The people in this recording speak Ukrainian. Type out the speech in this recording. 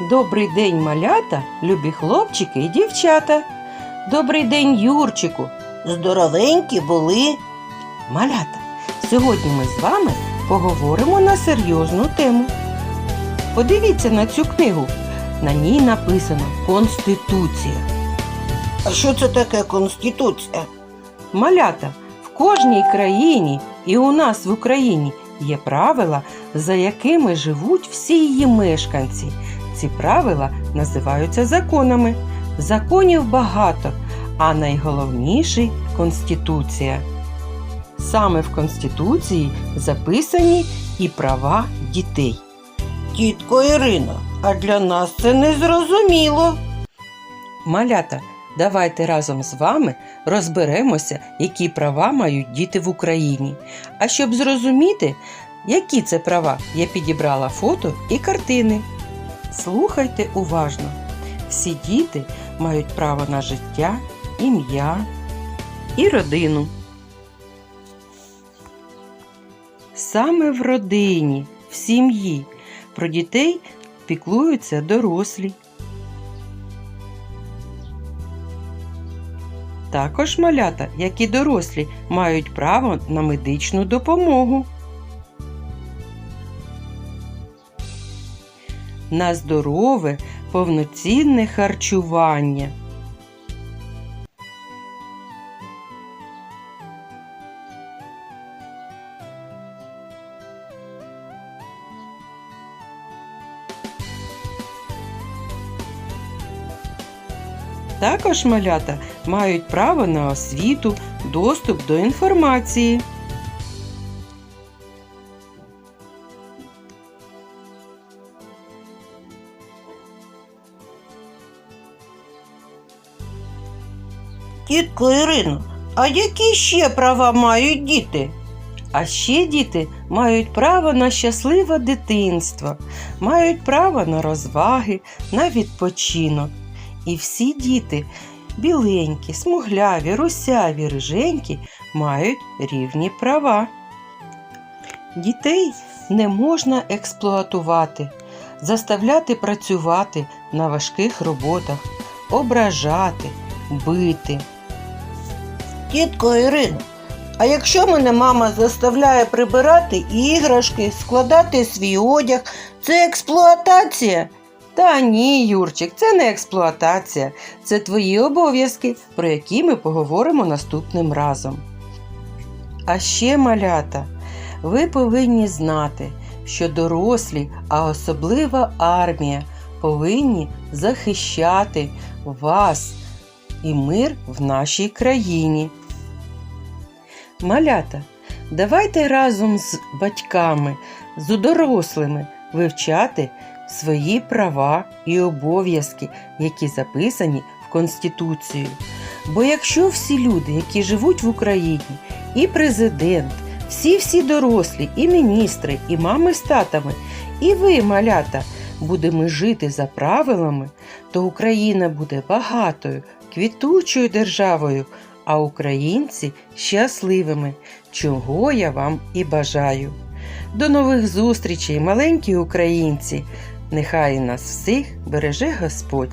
Добрий день, малята, любі хлопчики і дівчата. Добрий день, Юрчику. Здоровенькі були. Малята, сьогодні ми з вами поговоримо на серйозну тему. Подивіться на цю книгу. На ній написано Конституція. А що це таке конституція? Малята, в кожній країні і у нас в Україні є правила, за якими живуть всі її мешканці. Ці правила називаються законами. Законів багато, а найголовніший Конституція. Саме в Конституції записані і права дітей. Тітко Ірино, а для нас це не зрозуміло. Малята, давайте разом з вами розберемося, які права мають діти в Україні. А щоб зрозуміти, які це права, я підібрала фото і картини. Слухайте уважно. Всі діти мають право на життя, ім'я і родину. Саме в родині, в сім'ї про дітей піклуються дорослі. Також малята, як і дорослі, мають право на медичну допомогу. На здорове, повноцінне харчування. Також малята мають право на освіту, доступ до інформації. Тітко Ірино, а які ще права мають діти? А ще діти мають право на щасливе дитинство, мають право на розваги, на відпочинок. І всі діти біленькі, смугляві, русяві, риженькі мають рівні права. Дітей не можна експлуатувати, заставляти працювати на важких роботах, ображати, бити. Тітко Ірино, а якщо мене мама заставляє прибирати іграшки, складати свій одяг, це експлуатація? Та ні, Юрчик, це не експлуатація, це твої обов'язки, про які ми поговоримо наступним разом. А ще, малята, ви повинні знати, що дорослі, а особливо армія, повинні захищати вас і мир в нашій країні. Малята, давайте разом з батьками, з дорослими вивчати свої права і обов'язки, які записані в Конституцію. Бо якщо всі люди, які живуть в Україні, і президент, всі-всі дорослі, і міністри, і мами з татами, і ви, малята, будемо жити за правилами, то Україна буде багатою, квітучою державою, а українці щасливими, чого я вам і бажаю. До нових зустрічей, маленькі українці! Нехай нас всіх береже Господь.